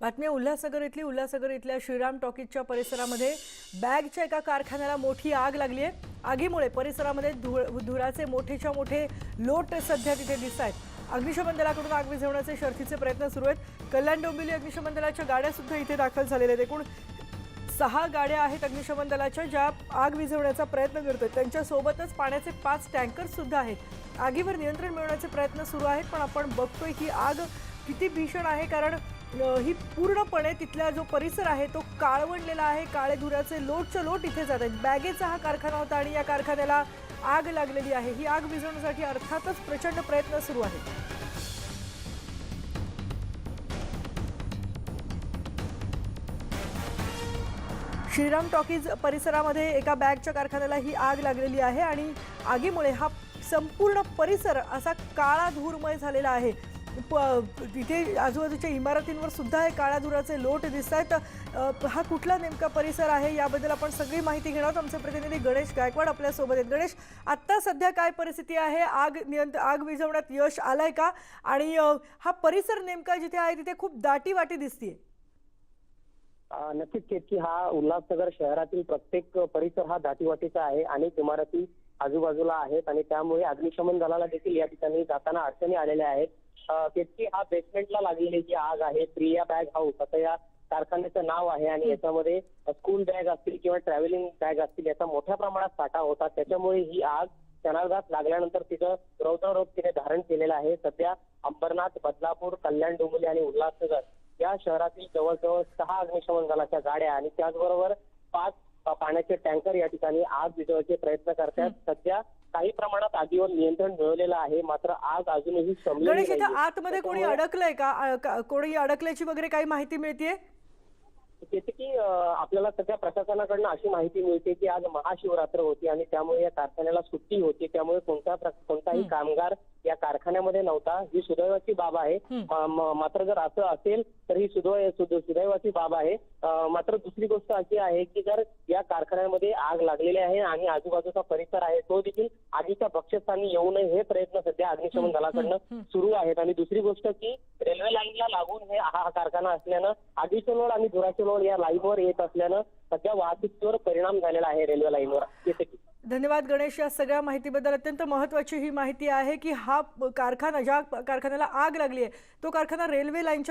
बातम्या उल्हासनगर इथली. उल्हासनगर इथल्या श्रीराम टॉकीजच्या परिसरामध्ये बॅगच्या एका कारखान्याला मोठी आग लागली आहे. आगीमुळे परिसरामध्ये धुळ धुराचे मोठेच्या मोठे लोट सध्या तिथे दिसत आहेत. अग्निशमन दलाकडून आग विझवण्याचे शर्थीचे प्रयत्न सुरू आहेत. कल्याण डोंबिवली अग्निशमन दलाच्या गाड्यासुद्धा इथे दाखल झालेल्या आहेत. एकूण सहा गाड्या आहेत अग्निशमन दलाच्या ज्या आग विझवण्याचा प्रयत्न करतात त्यांच्यासोबतच पाण्याचे पाच टँकर्ससुद्धा आहेत. आगीवर नियंत्रण मिळवण्याचे प्रयत्न सुरू आहेत पण आपण बघतोय की आग किती भीषण आहे कारण ही पूर्णपणे तिथला जो परिसर आहे तो काळवंडलेला आहे. काळे धुराचे लोटच्या लोट इथे जात आहेत. बॅगेचा हा कारखाना होता आणि या कारखान्याला आग लागलेली आहे. ही आग विझवण्यासाठी अर्थातच प्रचंड प्रयत्न सुरू आहेत. श्रीराम टॉकीज परिसरामध्ये एका बॅगच्या कारखान्याला ही आग लागलेली आहे आणि आगीमुळे हा संपूर्ण परिसर असा काळा धूरमय झालेला आहे. तिथे आजूबाजूच्या इमारतींवर सुद्धा हे काळ्या धुराचे लोट दिसत आहेत हा कुठला नेमका परिसर आहे याबद्दल आपण सगळी माहिती घेणार आहोत. आमचे प्रतिनिधी गणेश गायकवाड आपल्यासोबत आहेत. गणेश आत्ता सध्या काय परिस्थिती आहे? आग नियंत आग विझवण्यात यश आलंय का? आणि हा परिसर नेमका जिथे आहे तिथे खूप दाटी वाटी दिसतीये. नक्कीच केतकी हा उल्हासनगर शहरातील प्रत्येक परिसर हा दाटीवाटीचा आहे अनेक इमारती आजूबाजूला आहेत आणि त्यामुळे अग्निशमन दलाला देखील या ठिकाणी जाताना अडचणी आलेल्या आहेत. अ, केतकी हा बेसमेंटला लागलेली जी आग आहे प्रिया बॅग हाऊस असं या कारखान्याचं नाव आहे आणि याच्यामध्ये स्कूल बॅग असतील किंवा ट्रॅव्हलिंग बॅग असतील याचा मोठ्या प्रमाणात साठा होता. त्याच्यामुळे ही आग क्षणार्धात लागल्यानंतर तिथं रौद्ररूप तिने धारण केलेलं आहे. सध्या अंबरनाथ बदलापूर कल्याण डोंबिवली आणि उल्हासनगर या शहरातील जवळजवळ सहा अग्निशमन दलाच्या गाड्या आणि त्याचबरोबर पाच पाण्याचे टँकर या ठिकाणी आग विझवण्याचे प्रयत्न करतात. सध्या काही प्रमाणात आगीवर नियंत्रण मिळवलेलं आहे. मात्र आग अजूनही. आतमध्ये कोणी अडकलंय का कोणी अडकल्याची वगैरे काही माहिती मिळतीये? येते की आपल्याला सध्या प्रशासनाकडनं अशी माहिती मिळते की आज महाशिवरात्र होती आणि त्यामुळे या कारखान्याला सुट्टी होती. त्यामुळे कोणता कोणताही कामगार या कारखान्यामध्ये नव्हता. ही सुदैवाची बाब आहे. मात्र जर असं असेल तर ही सुदैव सुद- सुदैवाची बाब आहे. मात्र दुसरी गोष्ट अशी आहे की जर या कारखान्यामध्ये आग लागलेली आहे आणि आजूबाजूचा परिसर आहे तो देखील आगीच्या बक्षस्थानी येऊ नये हे प्रयत्न सध्या अग्निशमन दलाकडनं सुरू आहेत. आणि दुसरी गोष्ट की रेल्वे लाईनला लागून हे हा कारखाना असल्यानं आगीचे लोड आणि धुराचे लोड या लाईनवर येत असल्यानं सध्या वाहतुकीवर परिणाम झालेला आहे रेल्वे लाईनवर. धन्यवाद गणेश या सगळ्या माहितीबद्दल अत्यंत महत्वाची ही माहिती आहे की हा कारखाना ज्या कारखान्याला आग लागली आहे तो कारखाना रेल्वे लाईनच्या